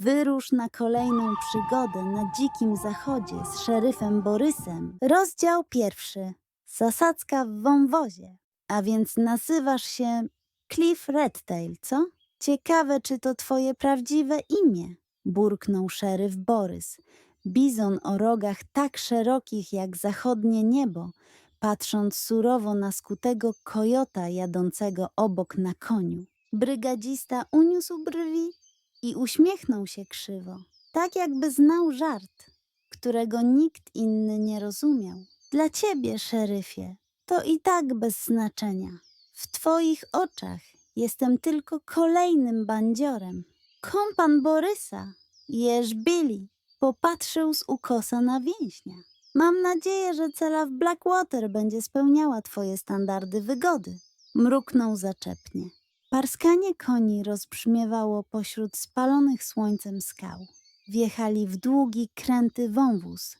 Wyrusz na kolejną przygodę na dzikim zachodzie z szeryfem Borysem. Rozdział pierwszy. Zasadzka w wąwozie. A więc nazywasz się Cliff Redtail, co? Ciekawe, czy to twoje prawdziwe imię, burknął szeryf Borys. Bizon o rogach tak szerokich jak zachodnie niebo, patrząc surowo na skutego kojota jadącego obok na koniu. Brygadzista uniósł brwi i uśmiechnął się krzywo, tak jakby znał żart, którego nikt inny nie rozumiał. Dla ciebie, szeryfie, to i tak bez znaczenia. W twoich oczach jestem tylko kolejnym bandziorem. Kompan Borysa, jeż Billy, popatrzył z ukosa na więźnia. Mam nadzieję, że cela w Blackwater będzie spełniała twoje standardy wygody. Mruknął zaczepnie. Parskanie koni rozbrzmiewało pośród spalonych słońcem skał. Wjechali w długi, kręty wąwóz,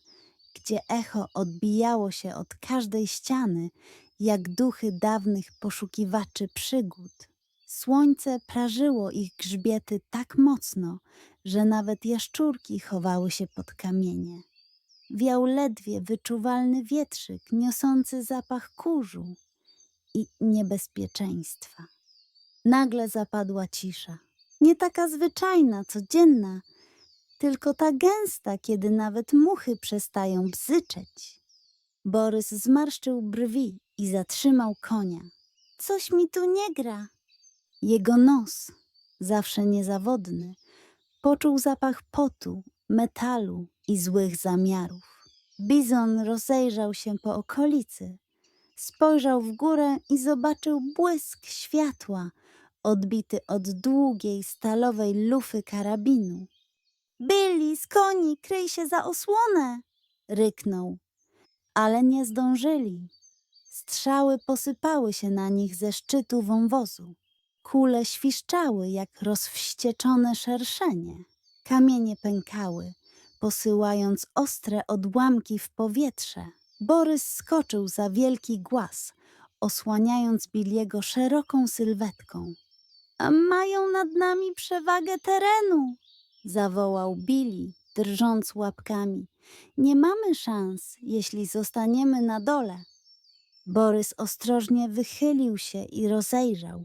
gdzie echo odbijało się od każdej ściany, jak duchy dawnych poszukiwaczy przygód. Słońce prażyło ich grzbiety tak mocno, że nawet jaszczurki chowały się pod kamienie. Wiał ledwie wyczuwalny wietrzyk niosący zapach kurzu i niebezpieczeństwa. Nagle zapadła cisza. Nie taka zwyczajna, codzienna, tylko ta gęsta, kiedy nawet muchy przestają bzyczeć. Borys zmarszczył brwi i zatrzymał konia. Coś mi tu nie gra. Jego nos, zawsze niezawodny, poczuł zapach potu, metalu i złych zamiarów. Bizon rozejrzał się po okolicy, spojrzał w górę i zobaczył błysk światła, odbity od długiej stalowej lufy karabinu. Billy, z koni, kryj się za osłonę! ryknął, ale nie zdążyli. Strzały posypały się na nich ze szczytu wąwozu. Kule świszczały jak rozwścieczone szerszenie. Kamienie pękały, posyłając ostre odłamki w powietrze. Borys skoczył za wielki głaz, osłaniając Billiego szeroką sylwetką. Mają nad nami przewagę terenu, zawołał Billy, drżąc łapkami. Nie mamy szans, jeśli zostaniemy na dole. Borys ostrożnie wychylił się i rozejrzał.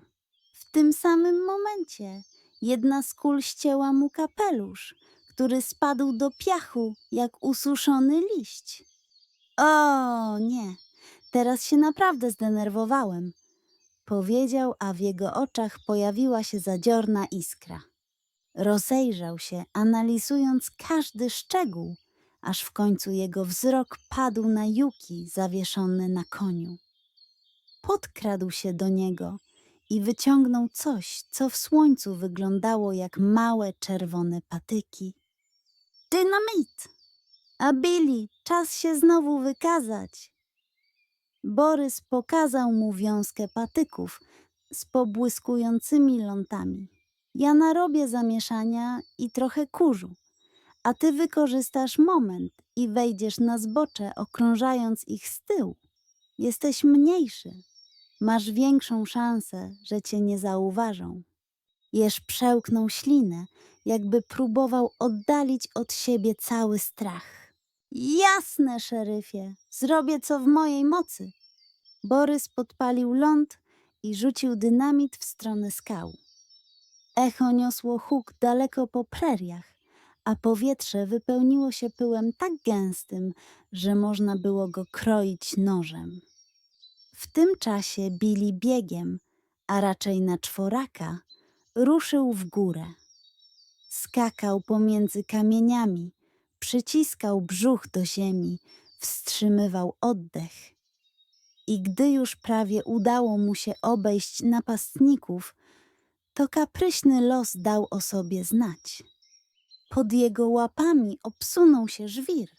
W tym samym momencie jedna z kul ścięła mu kapelusz, który spadł do piachu jak ususzony liść. O nie, teraz się naprawdę zdenerwowałem, powiedział, a w jego oczach pojawiła się zadziorna iskra. Rozejrzał się, analizując każdy szczegół, aż w końcu jego wzrok padł na Yuki zawieszone na koniu. Podkradł się do niego i wyciągnął coś, co w słońcu wyglądało jak małe czerwone patyki. Dynamit! A Billy, czas się znowu wykazać. Borys pokazał mu wiązkę patyków z pobłyskującymi lątami. Ja narobię zamieszania i trochę kurzu, a ty wykorzystasz moment i wejdziesz na zbocze, okrążając ich z tyłu. Jesteś mniejszy, masz większą szansę, że cię nie zauważą. Jeż przełknął ślinę, jakby próbował oddalić od siebie cały strach. Jasne, szeryfie, zrobię co w mojej mocy. Borys podpalił ląd i rzucił dynamit w stronę skał. Echo niosło huk daleko po preriach, a powietrze wypełniło się pyłem tak gęstym, że można było go kroić nożem. W tym czasie bili biegiem, a raczej na czworaka, ruszył w górę. Skakał pomiędzy kamieniami, przyciskał brzuch do ziemi, wstrzymywał oddech. I gdy już prawie udało mu się obejść napastników, to kapryśny los dał o sobie znać. Pod jego łapami obsunął się żwir.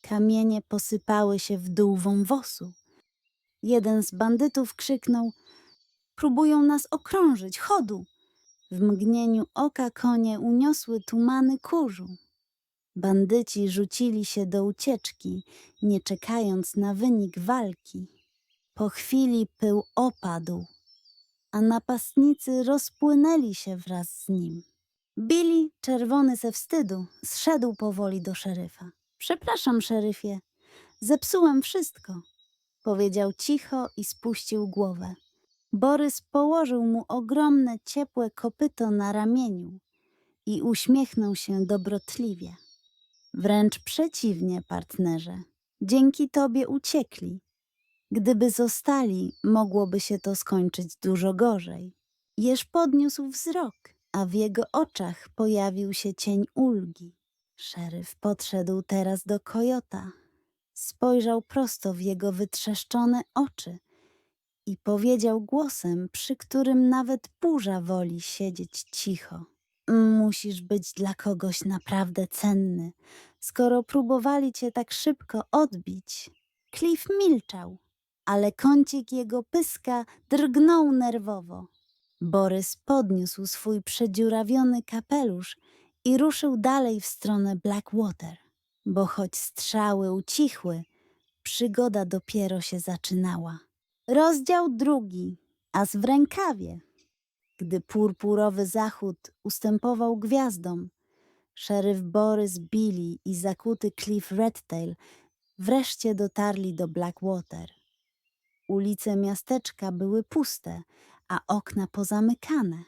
Kamienie posypały się w dół wąwosu. Jeden z bandytów krzyknął: Próbują nas okrążyć, chodu! W mgnieniu oka konie uniosły tumany kurzu. Bandyci rzucili się do ucieczki, nie czekając na wynik walki. Po chwili pył opadł, a napastnicy rozpłynęli się wraz z nim. Billy, czerwony ze wstydu, zszedł powoli do szeryfa. Przepraszam, szeryfie, zepsułem wszystko, powiedział cicho i spuścił głowę. Borys położył mu ogromne, ciepłe kopyto na ramieniu i uśmiechnął się dobrotliwie. Wręcz przeciwnie, partnerze. Dzięki tobie uciekli. Gdyby zostali, mogłoby się to skończyć dużo gorzej. Jeż podniósł wzrok, a w jego oczach pojawił się cień ulgi. Szeryf podszedł teraz do kojota. Spojrzał prosto w jego wytrzeszczone oczy i powiedział głosem, przy którym nawet burza woli siedzieć cicho. Musisz być dla kogoś naprawdę cenny, skoro próbowali cię tak szybko odbić. Cliff milczał, ale kącik jego pyska drgnął nerwowo. Borys podniósł swój przedziurawiony kapelusz i ruszył dalej w stronę Blackwater, bo choć strzały ucichły, przygoda dopiero się zaczynała. Rozdział drugi, a w rękawie. Gdy purpurowy zachód ustępował gwiazdom, szeryf Borys Billy i zakuty Cliff Redtail wreszcie dotarli do Blackwater. Ulice miasteczka były puste, a okna pozamykane.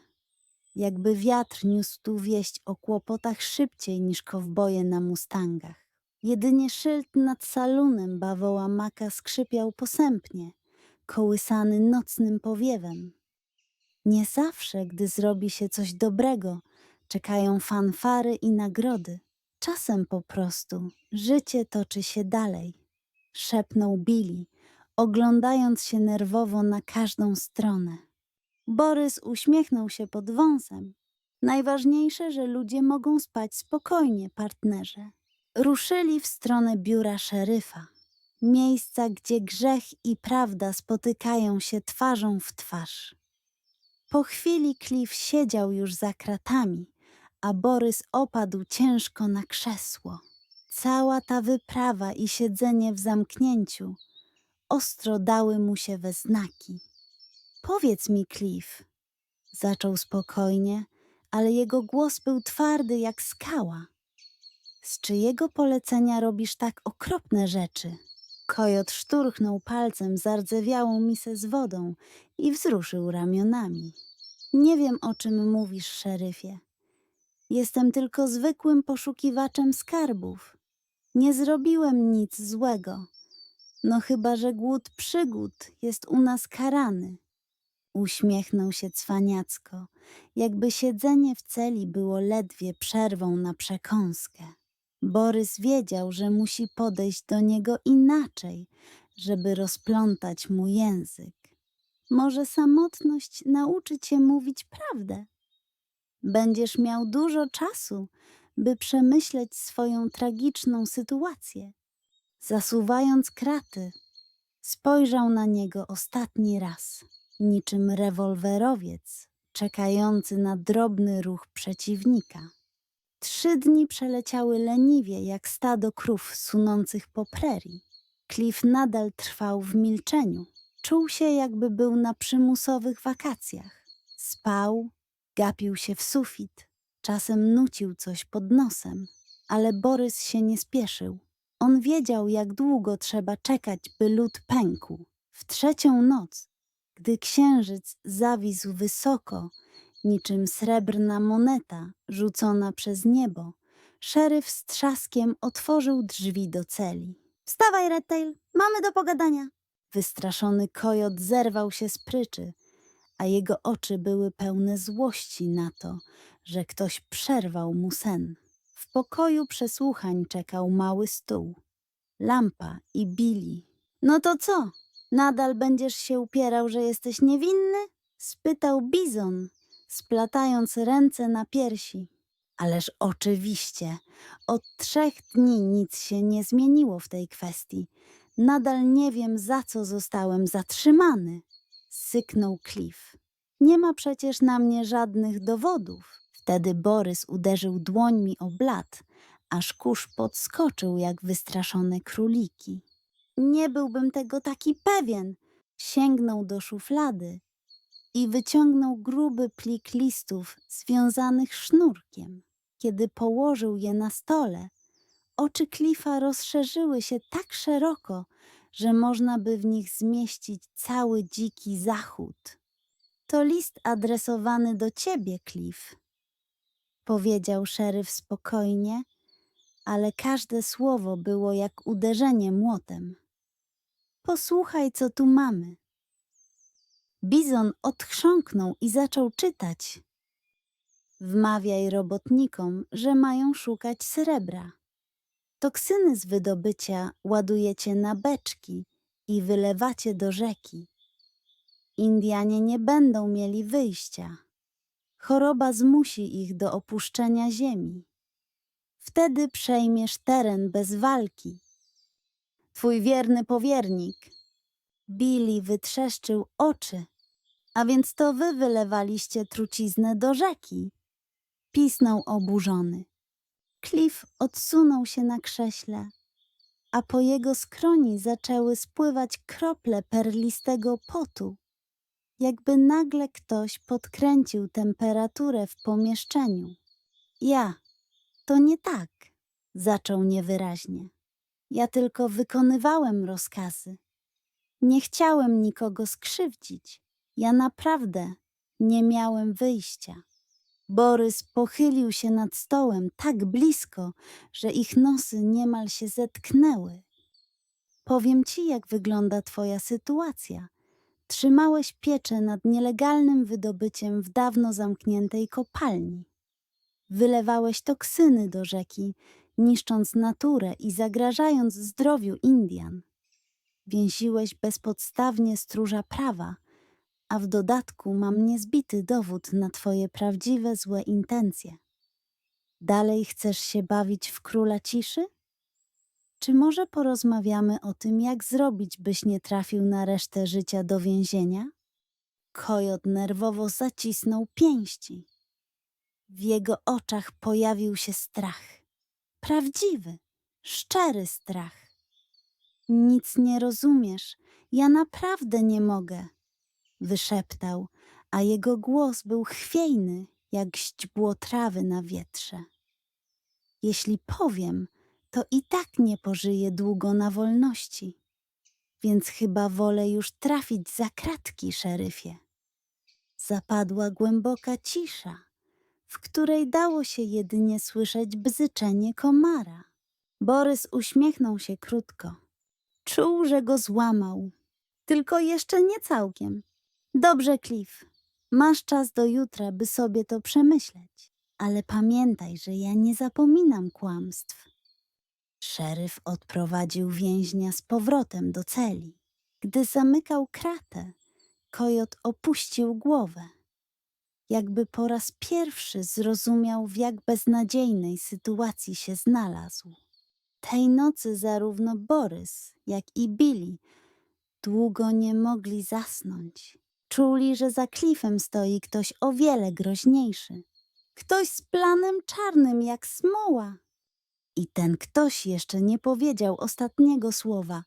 Jakby wiatr niósł tu wieść o kłopotach szybciej niż kowboje na mustangach. Jedynie szyld nad salunem bawoła maka skrzypiał posępnie, kołysany nocnym powiewem. Nie zawsze, gdy zrobi się coś dobrego, czekają fanfary i nagrody. Czasem po prostu życie toczy się dalej. Szepnął Billy, oglądając się nerwowo na każdą stronę. Borys uśmiechnął się pod wąsem. Najważniejsze, że ludzie mogą spać spokojnie, partnerze. Ruszyli w stronę biura szeryfa. Miejsca, gdzie grzech i prawda spotykają się twarzą w twarz. Po chwili Cliff siedział już za kratami, a Borys opadł ciężko na krzesło. Cała ta wyprawa i siedzenie w zamknięciu ostro dały mu się we znaki. Powiedz mi, Cliff, zaczął spokojnie, ale jego głos był twardy jak skała. Z czyjego polecenia robisz tak okropne rzeczy? Kojot szturchnął palcem zardzewiałą misę z wodą i wzruszył ramionami. Nie wiem, o czym mówisz, szeryfie. Jestem tylko zwykłym poszukiwaczem skarbów. Nie zrobiłem nic złego. No chyba, że głód przygód jest u nas karany. Uśmiechnął się cwaniacko, jakby siedzenie w celi było ledwie przerwą na przekąskę. Borys wiedział, że musi podejść do niego inaczej, żeby rozplątać mu język. Może samotność nauczy cię mówić prawdę. Będziesz miał dużo czasu, by przemyśleć swoją tragiczną sytuację. Zasuwając kraty, spojrzał na niego ostatni raz, niczym rewolwerowiec czekający na drobny ruch przeciwnika. Trzy dni przeleciały leniwie, jak stado krów sunących po prerii. Cliff nadal trwał w milczeniu. Czuł się, jakby był na przymusowych wakacjach. Spał, gapił się w sufit, czasem nucił coś pod nosem, ale Borys się nie spieszył. On wiedział, jak długo trzeba czekać, by lód pękł. W trzecią noc, gdy księżyc zawisł wysoko, niczym srebrna moneta rzucona przez niebo, szeryf z trzaskiem otworzył drzwi do celi. Wstawaj, Redtail, mamy do pogadania. Wystraszony kojot zerwał się z pryczy, a jego oczy były pełne złości na to, że ktoś przerwał mu sen. W pokoju przesłuchań czekał mały stół, lampa i Billy. No to co? Nadal będziesz się upierał, że jesteś niewinny? spytał Bizon, splatając ręce na piersi. Ależ oczywiście, od trzech dni nic się nie zmieniło w tej kwestii. Nadal nie wiem, za co zostałem zatrzymany, syknął Cliff. Nie ma przecież na mnie żadnych dowodów. Wtedy Borys uderzył dłońmi o blat, aż kurz podskoczył jak wystraszone króliki. Nie byłbym tego taki pewien. Sięgnął do szuflady i wyciągnął gruby plik listów związanych sznurkiem. Kiedy położył je na stole, oczy Cliffa rozszerzyły się tak szeroko, że można by w nich zmieścić cały dziki zachód. To list adresowany do ciebie, Cliff, powiedział szeryf spokojnie, ale każde słowo było jak uderzenie młotem. Posłuchaj, co tu mamy. Bizon odchrząknął i zaczął czytać. Wmawiaj robotnikom, że mają szukać srebra. Toksyny z wydobycia ładujecie na beczki i wylewacie do rzeki. Indianie nie będą mieli wyjścia. Choroba zmusi ich do opuszczenia ziemi. Wtedy przejmiesz teren bez walki. Twój wierny powiernik. Billy wytrzeszczył oczy. A więc to wy wylewaliście truciznę do rzeki. Pisnął oburzony. Cliff odsunął się na krześle, a po jego skroni zaczęły spływać krople perlistego potu, jakby nagle ktoś podkręcił temperaturę w pomieszczeniu. Ja, to nie tak, zaczął niewyraźnie. Ja tylko wykonywałem rozkazy. Nie chciałem nikogo skrzywdzić. Ja naprawdę nie miałem wyjścia. Borys pochylił się nad stołem tak blisko, że ich nosy niemal się zetknęły. Powiem ci, jak wygląda twoja sytuacja. Trzymałeś pieczę nad nielegalnym wydobyciem w dawno zamkniętej kopalni. Wylewałeś toksyny do rzeki, niszcząc naturę i zagrażając zdrowiu Indian. Więziłeś bezpodstawnie stróża prawa, a w dodatku mam niezbity dowód na twoje prawdziwe złe intencje. Dalej chcesz się bawić w króla ciszy? Czy może porozmawiamy o tym, jak zrobić, byś nie trafił na resztę życia do więzienia? Kojot nerwowo zacisnął pięści. W jego oczach pojawił się strach. Prawdziwy, szczery strach. Nic nie rozumiesz. Ja naprawdę nie mogę, wyszeptał, a jego głos był chwiejny, jak źdźbło trawy na wietrze. Jeśli powiem, to i tak nie pożyję długo na wolności, więc chyba wolę już trafić za kratki, szeryfie. Zapadła głęboka cisza, w której dało się jedynie słyszeć bzyczenie komara. Borys uśmiechnął się krótko. Czuł, że go złamał. Tylko jeszcze nie całkiem. Dobrze, Cliff. Masz czas do jutra, by sobie to przemyśleć. Ale pamiętaj, że ja nie zapominam kłamstw. Szeryf odprowadził więźnia z powrotem do celi. Gdy zamykał kratę, kojot opuścił głowę. Jakby po raz pierwszy zrozumiał, w jak beznadziejnej sytuacji się znalazł. Tej nocy zarówno Borys, jak i Billy długo nie mogli zasnąć. Czuli, że za klifem stoi ktoś o wiele groźniejszy. Ktoś z planem czarnym jak smoła. I ten ktoś jeszcze nie powiedział ostatniego słowa.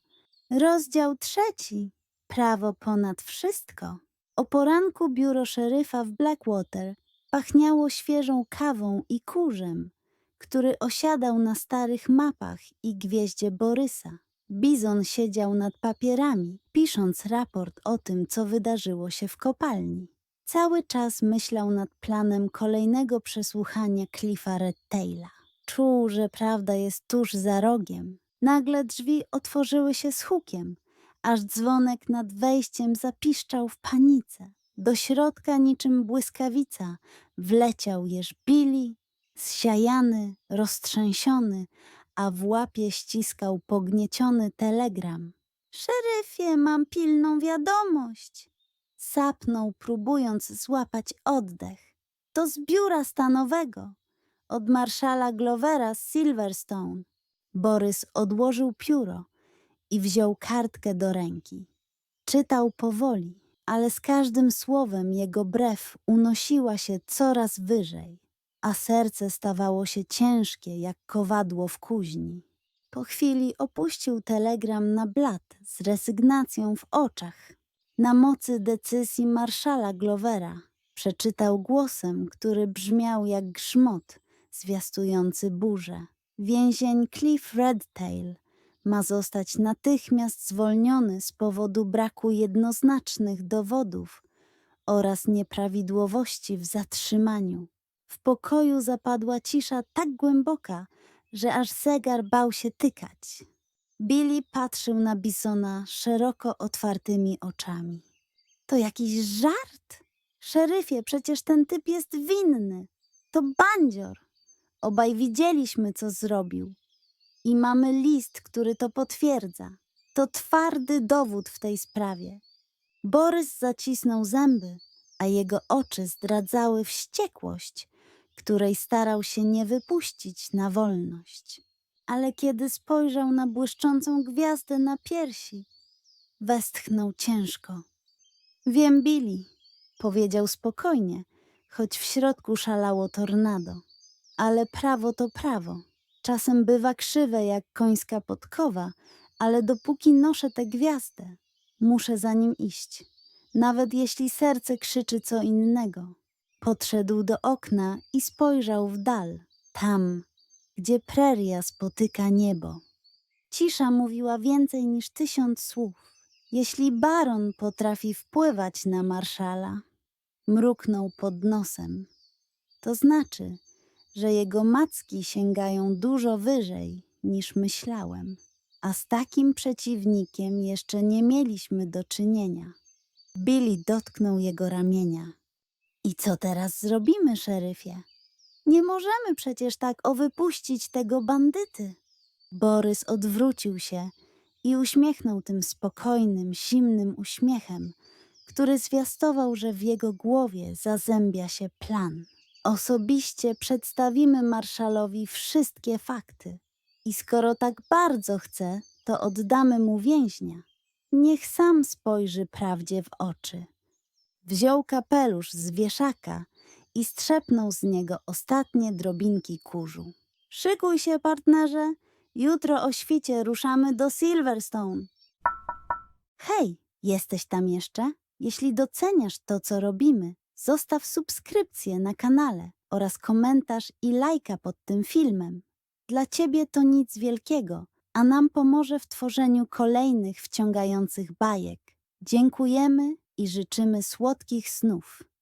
Rozdział trzeci. Prawo ponad wszystko. O poranku biuro szeryfa w Blackwater pachniało świeżą kawą i kurzem, który osiadał na starych mapach i gwieździe Borysa. Bizon siedział nad papierami, pisząc raport o tym, co wydarzyło się w kopalni. Cały czas myślał nad planem kolejnego przesłuchania Cliffa Redtaila. Czuł, że prawda jest tuż za rogiem. Nagle drzwi otworzyły się z hukiem, aż dzwonek nad wejściem zapiszczał w panice. Do środka niczym błyskawica wleciał jeż Billy, zsiajany, roztrzęsiony, a w łapie ściskał pognieciony telegram. Szeryfie, mam pilną wiadomość. Sapnął, próbując złapać oddech. To z biura stanowego, od marszala Glovera z Silverstone. Borys odłożył pióro i wziął kartkę do ręki. Czytał powoli, ale z każdym słowem jego brew unosiła się coraz wyżej a serce stawało się ciężkie jak kowadło w kuźni. Po chwili opuścił telegram na blat z rezygnacją w oczach. Na mocy decyzji marszala Glovera przeczytał głosem, który brzmiał jak grzmot zwiastujący burzę. Więzień Cliff Redtail ma zostać natychmiast zwolniony z powodu braku jednoznacznych dowodów oraz nieprawidłowości w zatrzymaniu. W pokoju zapadła cisza tak głęboka, że aż zegar bał się tykać. Billy patrzył na Bisona szeroko otwartymi oczami. To jakiś żart? Szeryfie, przecież ten typ jest winny. To bandzior. Obaj widzieliśmy, co zrobił. I mamy list, który to potwierdza. To twardy dowód w tej sprawie. Borys zacisnął zęby, a jego oczy zdradzały wściekłość, której starał się nie wypuścić na wolność. Ale kiedy spojrzał na błyszczącą gwiazdę na piersi, westchnął ciężko. Wiem, Billy, powiedział spokojnie, choć w środku szalało tornado. Ale prawo to prawo. Czasem bywa krzywe jak końska podkowa, ale dopóki noszę tę gwiazdę, muszę za nim iść. Nawet jeśli serce krzyczy co innego. Podszedł do okna i spojrzał w dal, tam, gdzie preria spotyka niebo. Cisza mówiła więcej niż tysiąc słów. Jeśli baron potrafi wpływać na marszala, mruknął pod nosem. To znaczy, że jego macki sięgają dużo wyżej niż myślałem, a z takim przeciwnikiem jeszcze nie mieliśmy do czynienia. Billy dotknął jego ramienia. I co teraz zrobimy, szeryfie? Nie możemy przecież tak o wypuścić tego bandyty. Borys odwrócił się i uśmiechnął tym spokojnym, zimnym uśmiechem, który zwiastował, że w jego głowie zazębia się plan. Osobiście przedstawimy marszalowi wszystkie fakty. I skoro tak bardzo chce, to oddamy mu więźnia. Niech sam spojrzy prawdzie w oczy. Wziął kapelusz z wieszaka i strzepnął z niego ostatnie drobinki kurzu. Szykuj się, partnerze. Jutro o świcie ruszamy do Silverstone. Hej, jesteś tam jeszcze? Jeśli doceniasz to, co robimy, zostaw subskrypcję na kanale oraz komentarz i lajka pod tym filmem. Dla ciebie to nic wielkiego, a nam pomoże w tworzeniu kolejnych wciągających bajek. Dziękujemy i życzymy słodkich snów.